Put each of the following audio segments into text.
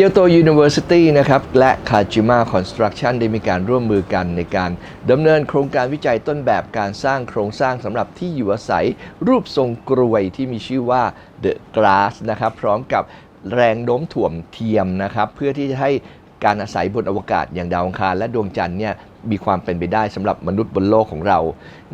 กียวโต University นะครับและคาจิม a คอนสตรั c ชั่นได้มีการร่วมมือกันในการดำเนินโครงการวิจัยต้นแบบการสร้างโครงสร้างสำหรับที่อยู่อาศัย รูปทรงกรวยที่มีชื่อว่า The Glass นะครับพร้อมกับแรงโน้มถ่วงเทียมนะครับเพื่อที่จะให้ การอาศัยบนอวกาศอย่างดาวอังคารและดวงจันทร์เนี่ยมีความเป็นไปได้สำหรับมนุษย์บนโลกของเรา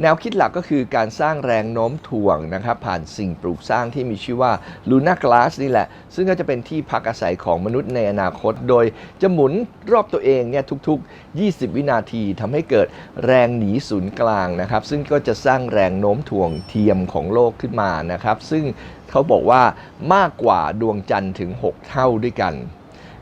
แนวคิดหลักก็คือการสร้างแรงโน้มถ่วงนะครับผ่านสิ่งปลูกสร้างที่มีชื่อว่า Luna Glass นี่แหละ ซึ่งก็จะเป็นที่พักอาศัยของมนุษย์ในอนาคต โดยจะหมุนรอบตัวเองเนี่ยทุกๆ 20 วินาทีทำให้เกิดแรงหนีศูนย์กลางนะครับ ซึ่งก็จะสร้างแรงโน้มถ่วงเทียมของโลกขึ้นมานะครับ ซึ่งเขาบอกว่ามากกว่าดวงจันทร์ถึง 6 เท่าด้วยกัน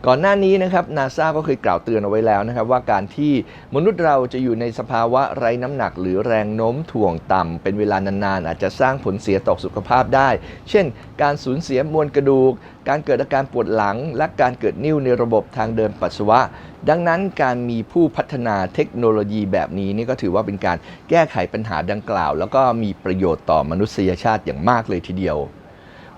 ก่อนหน้านี้นะครับนาซาก็เคยกล่าวเตือนเอาไว้แล้วนะครับว่าการที่มนุษย์เราจะอยู่ในสภาวะไร้น้ำหนัก หรือแรงโน้มถ่วงต่ำเป็นเวลานานๆ อาจจะสร้างผลเสียต่อสุขภาพได้ เช่น การสูญเสียมวลกระดูก การเกิดอาการปวดหลัง และการเกิดนิ่วในระบบทางเดินปัสสาวะ ดังนั้นการมีผู้พัฒนาเทคโนโลยีแบบนี้นี่ก็ถือว่าเป็นการแก้ไขปัญหาดังกล่าว แล้วก็มีประโยชน์ต่อมนุษยชาติอย่างมากเลยทีเดียว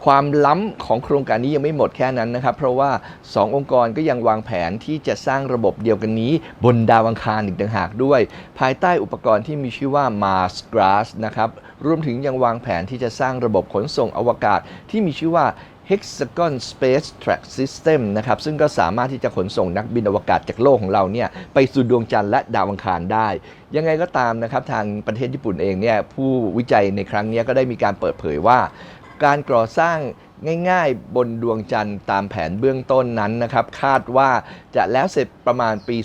ความล้ำของโครงการนี้ยังไม่หมดแค่นั้นนะครับ เพราะว่า 2 องค์กรก็ยังวางแผนที่จะสร้างระบบเดียวกันนี้ บนดาวอังคารอีกต่างหากด้วย ภายใต้อุปกรณ์ที่มีชื่อว่า Mars Glass นะครับรวมถึงยังวางแผนที่จะสร้างระบบขนส่งอวกาศ ที่มีชื่อว่า Hexagon Space Track System นะครับซึ่งก็สามารถที่จะขนส่งนักบินอวกาศจากโลกของเราเนี่ยไปสู่ดวงจันทร์และดาวอังคารได้ ยังไงก็ตามนะครับทางประเทศญี่ปุ่นเองเนี่ยผู้วิจัยในครั้งนี้ก็ได้มีการเปิดเผยว่า การก่อสร้างง่ายๆ บนดวงจันทร์ตามแผนเบื้องต้นนั้นนะครับ คาดว่าจะแล้วเสร็จประมาณปี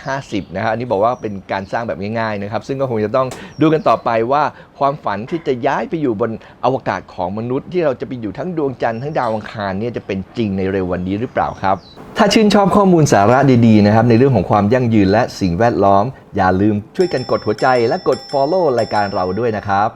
2050 นะครับอันนี้บอกว่าเป็นการสร้างแบบง่ายๆนะครับ ซึ่งก็คงจะต้องดูกันต่อไปว่าความฝันที่จะย้ายไปอยู่บนอวกาศของมนุษย์ ที่เราจะไปอยู่ทั้งดวงจันทร์ทั้งดาวอังคารเนี่ยจะเป็นจริงในเร็ววันนี้หรือเปล่าครับ ถ้าชื่นชอบข้อมูลสาระดีๆนะครับในเรื่องของความยั่งยืนและสิ่งแวดล้อม อย่าลืมช่วยกันกดหัวใจและกด follow รายการเราด้วยนะครับ